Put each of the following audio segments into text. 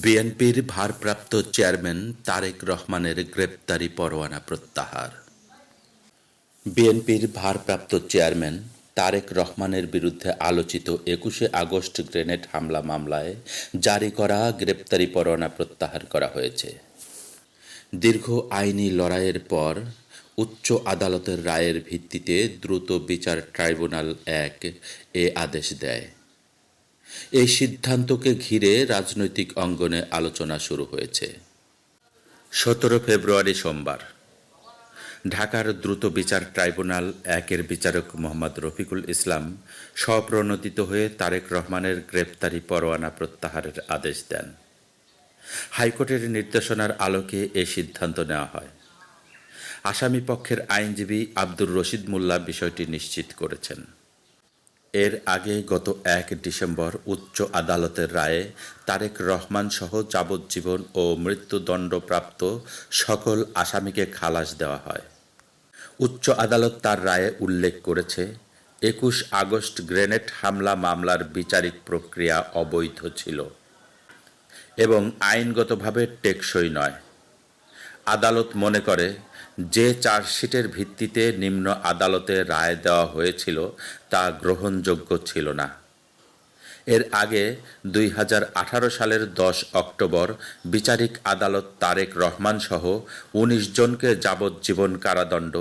বিএনপির ভারপ্রাপ্ত চেয়ারম্যান তারেক রহমানের গ্রেপ্তারি পরোয়ানা প্রত্যাহার। বিএনপির ভারপ্রাপ্ত চেয়ারম্যান তারেক রহমানের বিরুদ্ধে আলোচিত একুশে আগস্ট গ্রেনেড হামলা মামলায় জারি করা গ্রেপ্তারি পরোয়ানা প্রত্যাহার করা হয়েছে। দীর্ঘ আইনি লড়াইয়ের পর উচ্চ আদালতের রায়ের ভিত্তিতে দ্রুত বিচার ট্রাইব্যুনাল এক এ আদেশ দেয়। এই সিদ্ধান্তকে ঘিরে রাজনৈতিক অঙ্গনে আলোচনা শুরু হয়েছে। সতেরো ফেব্রুয়ারি সোমবার, ঢাকার দ্রুত বিচার ট্রাইব্যুনাল একের বিচারক মোহাম্মদ রফিকুল ইসলাম স্বপ্রণোদিত হয়ে তারেক রহমানের গ্রেপ্তারি পরোয়ানা প্রত্যাহারের আদেশ দেন। হাইকোর্টের নির্দেশনার আলোকে এ সিদ্ধান্ত নেওয়া হয়। আসামি পক্ষের আইনজীবী আব্দুর রশিদ মোল্লা বিষয়টি নিশ্চিত করেছেন। এর আগে গত এক ডিসেম্বর উচ্চ আদালতের রায়ে তারেক রহমান সহ যাবজ্জীবন ও মৃত্যুদণ্ডপ্রাপ্ত সকল আসামিকে খালাস দেওয়া হয়। উচ্চ আদালত তার রায়ে উল্লেখ করেছে, একুশ আগস্ট গ্রেনেড হামলা মামলার বিচারিক প্রক্রিয়া অবৈধ ছিল এবং আইনগতভাবে টেকসই নয়। আদালত মনে করে, যে চার্জশিটের ভিত্তিতে নিম্ন আদালতে রায় দেওয়া হয়েছিল তা গ্রহণযোগ্য ছিল না। এর আগে দুই হাজার আঠারো সালের দশ অক্টোবর বিচারিক আদালত তারেক রহমান সহ উনিশ জনকে যাবজ্জীবন কারাদণ্ড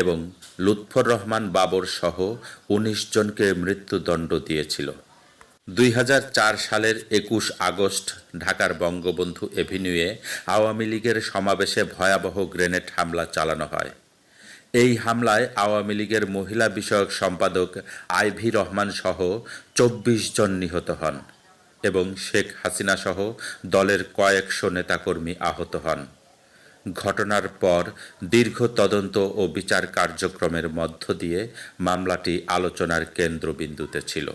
এবং লুৎফর রহমান বাবর সহ উনিশ জনকে মৃত্যুদণ্ড দিয়েছিল। দুই হাজার চার সালের একুশ আগস্ট ঢাকার বঙ্গবন্ধু এভিনিউয়ে আওয়ামী লীগের সমাবেশে ভয়াবহ গ্রেনেড হামলা চালানো হয়। এই হামলায় আওয়ামী লীগের মহিলা বিষয়ক সম্পাদক আইভি রহমান সহ চব্বিশ জন নিহত হন এবং শেখ হাসিনা সহ দলের কয়েকশো নেতাকর্মী আহত হন। ঘটনার পর দীর্ঘ তদন্ত ও বিচার কার্যক্রমের মধ্য দিয়ে মামলাটি আলোচনার কেন্দ্রবিন্দুতে ছিল।